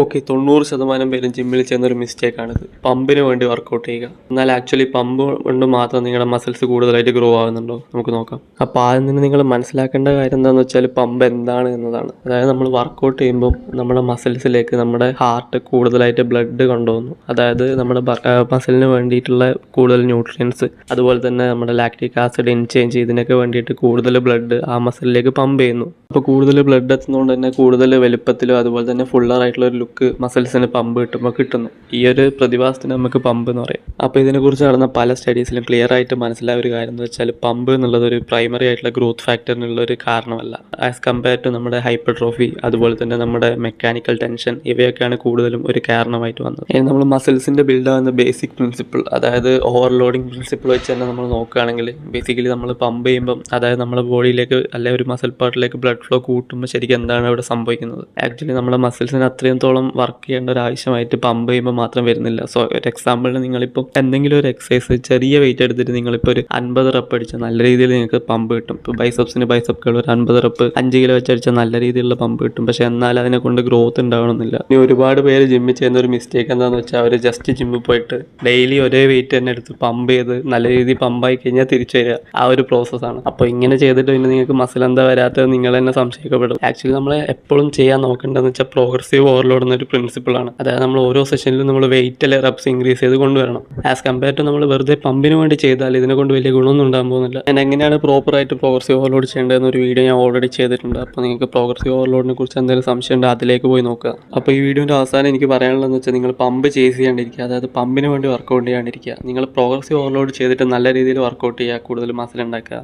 Okay തൊണ്ണൂറ് ശതമാനം പേരും ജിമ്മിൽ ചെയ്യുന്ന ഒരു മിസ്റ്റേക്കാണിത് പമ്പിന് വേണ്ടി വർക്കൗട്ട് ചെയ്യുക. എന്നാൽ ആക്ച്വലി പമ്പ് കൊണ്ട് മാത്രം നിങ്ങളുടെ മസിൽസ് കൂടുതലായിട്ട് ഗ്രോ ആകുന്നുണ്ടോ നമുക്ക് നോക്കാം. അപ്പോൾ ആദ്യം തന്നെ നിങ്ങൾ മനസ്സിലാക്കേണ്ട കാര്യം എന്താണെന്ന് വെച്ചാൽ പമ്പ് എന്താണ് എന്നതാണ്. അതായത് നമ്മൾ വർക്കൗട്ട് ചെയ്യുമ്പോൾ നമ്മുടെ മസിൽസിലേക്ക് നമ്മുടെ ഹാർട്ട് കൂടുതലായിട്ട് ബ്ലഡ് കൊണ്ടുപോകുന്നു അതായത് നമ്മുടെ മസിലിന് വേണ്ടിയിട്ടുള്ള കൂടുതൽ ന്യൂട്രിയൻസ് അതുപോലെ തന്നെ നമ്മുടെ ലാക്റ്റിക് ആസിഡ് ഇൻചേഞ്ച് ഇതിനൊക്കെ വേണ്ടിയിട്ട് കൂടുതൽ ബ്ലഡ് ആ മസിലിലേക്ക് പമ്പ് ചെയ്യുന്നു. അപ്പോൾ കൂടുതൽ ബ്ലഡ് എത്തുന്നതുകൊണ്ട് തന്നെ കൂടുതൽ വലുപ്പത്തിലും അതുപോലെ തന്നെ ഫുള്ളർ ആയിട്ടുള്ള ഒരു ലുക്ക് മസിൽസിന് പമ്പ് കിട്ടുമ്പോൾ കിട്ടുന്നു. ഈ ഒരു പ്രതിഭാസത്തിന് നമുക്ക് പമ്പ് എന്ന് പറയും. അപ്പോൾ ഇതിനെക്കുറിച്ച് നടന്ന പല സ്റ്റഡീസിലും ക്ലിയർ ആയിട്ട് മനസ്സിലായ ഒരു കാര്യം എന്ന് വെച്ചാൽ പമ്പ് എന്നുള്ളത് ഒരു പ്രൈമറി ആയിട്ടുള്ള ഗ്രോത്ത് ഫാക്ടറിനുള്ള ഒരു കാരണമല്ല. ആസ് കമ്പയർ ടു നമ്മുടെ ഹൈപ്പർട്രോഫി അതുപോലെ തന്നെ നമ്മുടെ മെക്കാനിക്കൽ ടെൻഷൻ ഇവയൊക്കെയാണ് കൂടുതലും ഒരു കാരണമായിട്ട് വന്നത്. ഇനി നമ്മൾ മസിൽസിന്റെ ബിൽഡ് ആവുന്ന ബേസിക് പ്രിൻസിപ്പിൾ അതായത് ഓവർലോഡിങ് പ്രിൻസിപ്പിൾ വെച്ച് തന്നെ നമ്മൾ നോക്കുകയാണെങ്കിൽ ബേസിക്കലി നമ്മൾ പമ്പ് ചെയ്യുമ്പം അതായത് നമ്മുടെ ബോഡിയിലേക്ക് അല്ലെങ്കിൽ ഒരു മസിൽ പാർട്ടിലേക്ക് ബ്ലഡ് ഫ്ലോ കൂട്ടുമ്പോൾ ശരിക്കും എന്താണ് അവിടെ സംഭവിക്കുന്നത്? ആക്ച്വലി നമ്മുടെ മസിൽസിന് അത്രയും വർക്ക് ചെയ്യേണ്ട ഒരു ആവശ്യമായിട്ട് പമ്പ് ചെയ്യുമ്പോൾ മാത്രം വരുന്നില്ല. സോ ഒരു എക്സാമ്പിളിന് നിങ്ങളിപ്പോൾ എന്തെങ്കിലും ഒരു എക്സസൈസ് ചെറിയ വെയിറ്റ് എടുത്തിട്ട് നിങ്ങളിപ്പോൾ ഒരു അൻപത് റപ്പ് അടിച്ചാൽ നല്ല രീതിയിൽ നിങ്ങൾക്ക് പമ്പ് കിട്ടും. ഇപ്പോൾ ബൈസപ്സിന് ബൈസപ്കൾ ഒരു അൻപത് റപ്പ് അഞ്ച് കിലോ വെച്ച് അടിച്ചാൽ നല്ല രീതിയിലുള്ള പമ്പ് കിട്ടും. പക്ഷേ എന്നാൽ അതിനെ കൊണ്ട് ഗ്രോത്ത് ഉണ്ടാവണമെന്നില്ല. ഇനി ഒരുപാട് പേര് ജിമ്മിൽ ചെയ്യുന്ന ഒരു മിസ്റ്റേക്ക് എന്താണെന്ന് വെച്ചാൽ അവർ ജസ്റ്റ് ജിമ്മിൽ പോയിട്ട് ഡെയിലി ഒരേ വെയിറ്റ് തന്നെ എടുത്ത് പമ്പ് ചെയ്ത് നല്ല രീതിയിൽ പമ്പായി കഴിഞ്ഞാൽ തിരിച്ചു വരിക ആ ഒരു പ്രോസസ്സാണ് അപ്പോൾ ഇങ്ങനെ ചെയ്തിട്ട് പിന്നെ നിങ്ങൾക്ക് മസിൽ എന്താ വരാത്തത് നിങ്ങൾ തന്നെ സംശയിക്കപ്പെടും. ആക്ച്വലി നമ്മൾ എപ്പോഴും ചെയ്യാൻ നോക്കേണ്ടതെന്ന് വെച്ചാൽ പ്രോഗ്രസീവ് ഓവർലോഡ് എന്നൊരു പ്രിൻസിപ്പിളാണ് അതായത് നമ്മൾ ഓരോ സെഷനിലും നമ്മൾ വെയിറ്റ് അല്ലെ റബ്സ് ഇൻക്രീസ് ചെയ്ത് കൊണ്ടുവരണം. ആസ് കമ്പയർ ടു നമ്മൾ വെറുതെ പമ്പിന് വേണ്ടി ചെയ്താൽ ഇതിനെ കൊണ്ട് വലിയ ഗുണമൊന്നും ഉണ്ടാകാൻ പോകുന്നില്ല. ഞാൻ എങ്ങനെയാണ് പ്രോപ്പറായിട്ട് പ്രോഗ്രസീവ് ഓവർലോഡ് ചെയ്യേണ്ടതെന്ന് ഒരു വീഡിയോ ഞാൻ ഓൾറെഡി ചെയ്തിട്ടുണ്ട്. അപ്പോൾ നിങ്ങൾക്ക് പ്രോഗ്രസീവ് ഓവർലോഡിനെ കുറിച്ച് എന്തെങ്കിലും സംശയം ഉണ്ട് അതിലേക്ക് പോയി നോക്കുക. അപ്പോൾ ഈ വീഡിയോന്റെ അവസാനം എനിക്ക് പറയാനുള്ളതെന്ന് വെച്ചാൽ നിങ്ങൾ പമ്പ് ചേസ് ചെയ്യാണ്ടിരിക്കുക. അതായത് പമ്പിന് വേണ്ടി വർക്കൗട്ട് ചെയ്യാണ്ടിരിക്കുക. നിങ്ങൾ പ്രോഗ്രസീവ് ഓവർലോഡ് ചെയ്തിട്ട് നല്ല രീതിയിൽ വർക്കൗട്ട് ചെയ്യുക കൂടുതൽ മസിൽ ഉണ്ടാക്കുക.